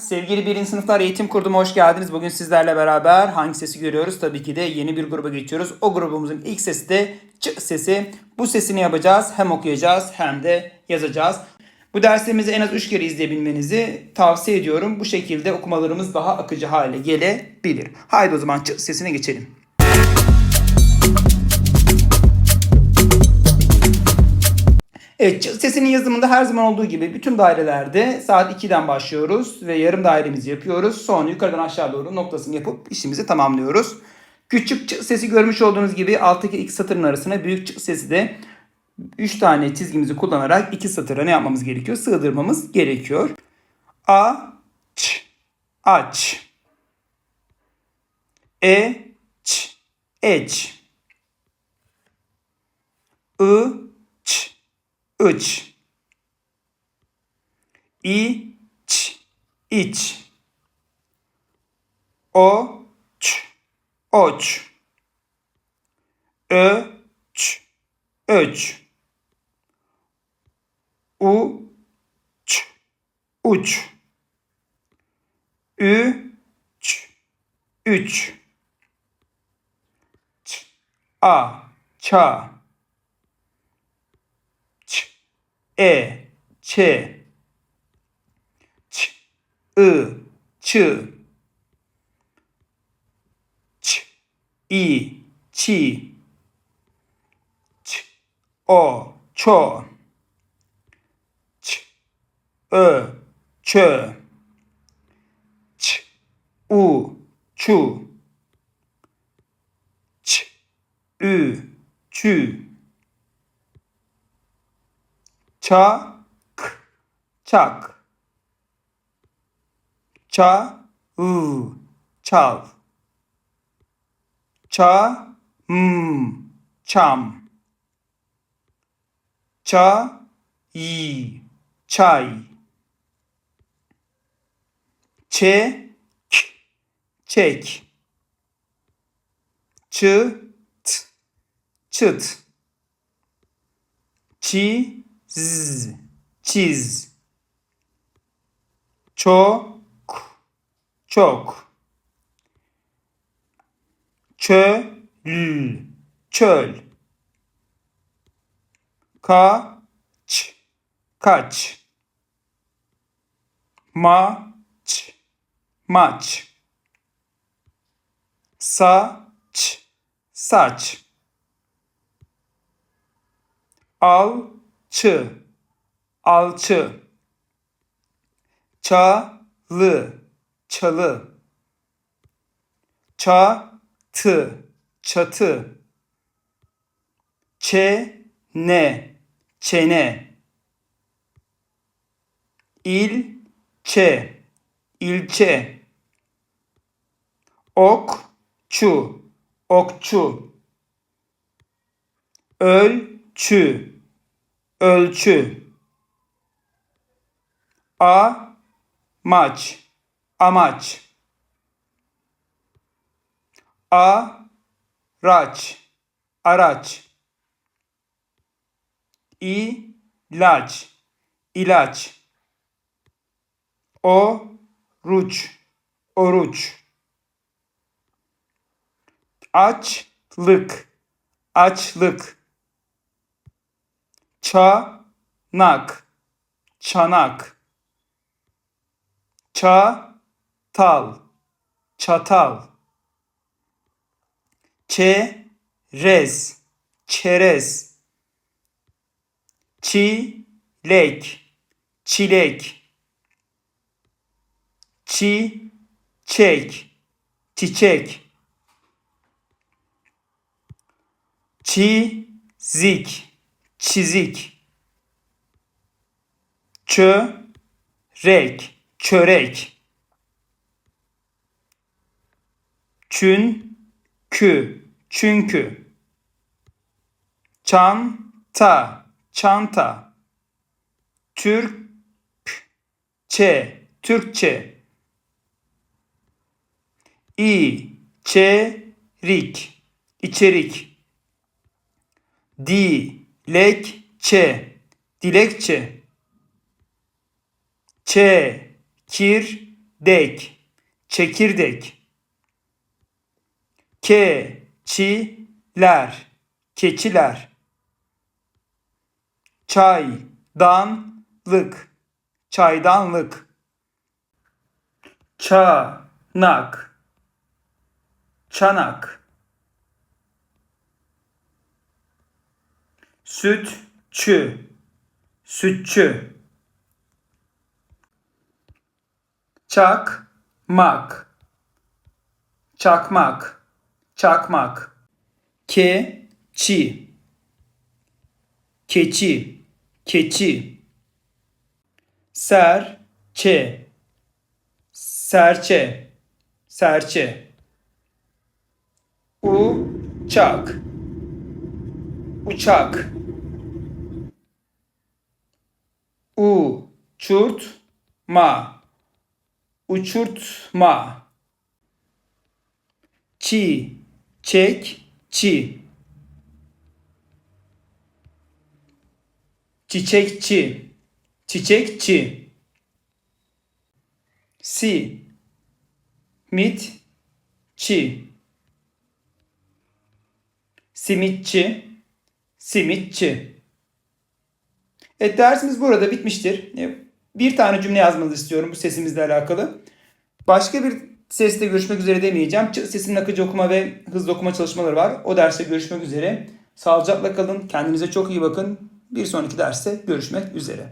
Sevgili birinci sınıflar eğitim kurduma hoş geldiniz. Bugün sizlerle beraber hangi sesi görüyoruz? Tabii ki de yeni bir gruba geçiyoruz. O grubumuzun ilk sesi de ç sesi. Bu sesini yapacağız. Hem okuyacağız hem de yazacağız. Bu derslerimizi en az 3 kere izleyebilmenizi tavsiye ediyorum. Bu şekilde okumalarımız daha akıcı hale gelebilir. Haydi o zaman ç sesine geçelim. Evet sesinin yazımında her zaman olduğu gibi bütün dairelerde saat 2'den başlıyoruz ve yarım dairemizi yapıyoruz. Sonra yukarıdan aşağı doğru noktasını yapıp işimizi tamamlıyoruz. Küçük ç sesi görmüş olduğunuz gibi alttaki iki satırın arasına büyük ç sesi de 3 tane çizgimizi kullanarak iki satıra ne yapmamız gerekiyor? Sığdırmamız gerekiyor. A, ç, aç. E, ç, eç. I, ıç. İ, ç, iç. O, ç, oç. Ö, ç, öç. U, ç, uç. Ü, ç, üç. Ç, a, ça. Ç, e, ç. Ç, ı, çı. Ç, i, çi. Ç, o, ço. Ç, ö, çö. Ç, u, çu. Ç, ü, çü. Çak, çak. Ça, ı, çal. Ça, m, çam. Ça, yi, çay. Çek, çek. Çı, t, çıt. Çi, z, çiz. Çok, çok. Çöl, çöl. Kaç, kaç. Maç, maç. Saç, saç. Alçı, alçı. Çalı, çalı. Çatı, çatı. Çene, çene. İlçe, ilçe. Okçu, okçu. Ölçü, ölçü. Amaç, amaç. Araç, araç. İlaç, ilaç. Oruç, oruç. Açlık, açlık. Çanak, çanak. Çatal, çatal. Çerez, çerez. Çilek, çilek. Çiçek, çiçek. Çizik, çizik. Çörek, çörek. Çünkü, çünkü. Çanta, çanta. Türkçe, Türkçe. İçerik, içerik. Dilekçe, dilekçe. Çekirge, dek, çekirdek. Keçiler, keçiler. Çaydanlık, çaydanlık. Çanak, çanak. Sütçü, sütçü. Çakmak, çakmak, çakmak. Keçi, keçi, keçi. Serçe, serçe, serçe. Uçak, uçak. Uçurtma, uçurtma. Çiçekçi, çiçekçi, çiçekçi. Si, mitçi, simitçi, simitçi. Evet dersimiz burada bitmiştir. E, Bir tane cümle yazmanızı istiyorum bu sesimizle alakalı. Başka bir sesle görüşmek üzere demeyeceğim. Ç sesinin akıcı okuma ve hızlı okuma çalışmaları var. O derste görüşmek üzere. Sağlıcakla kalın. Kendinize çok iyi bakın. Bir sonraki derste görüşmek üzere.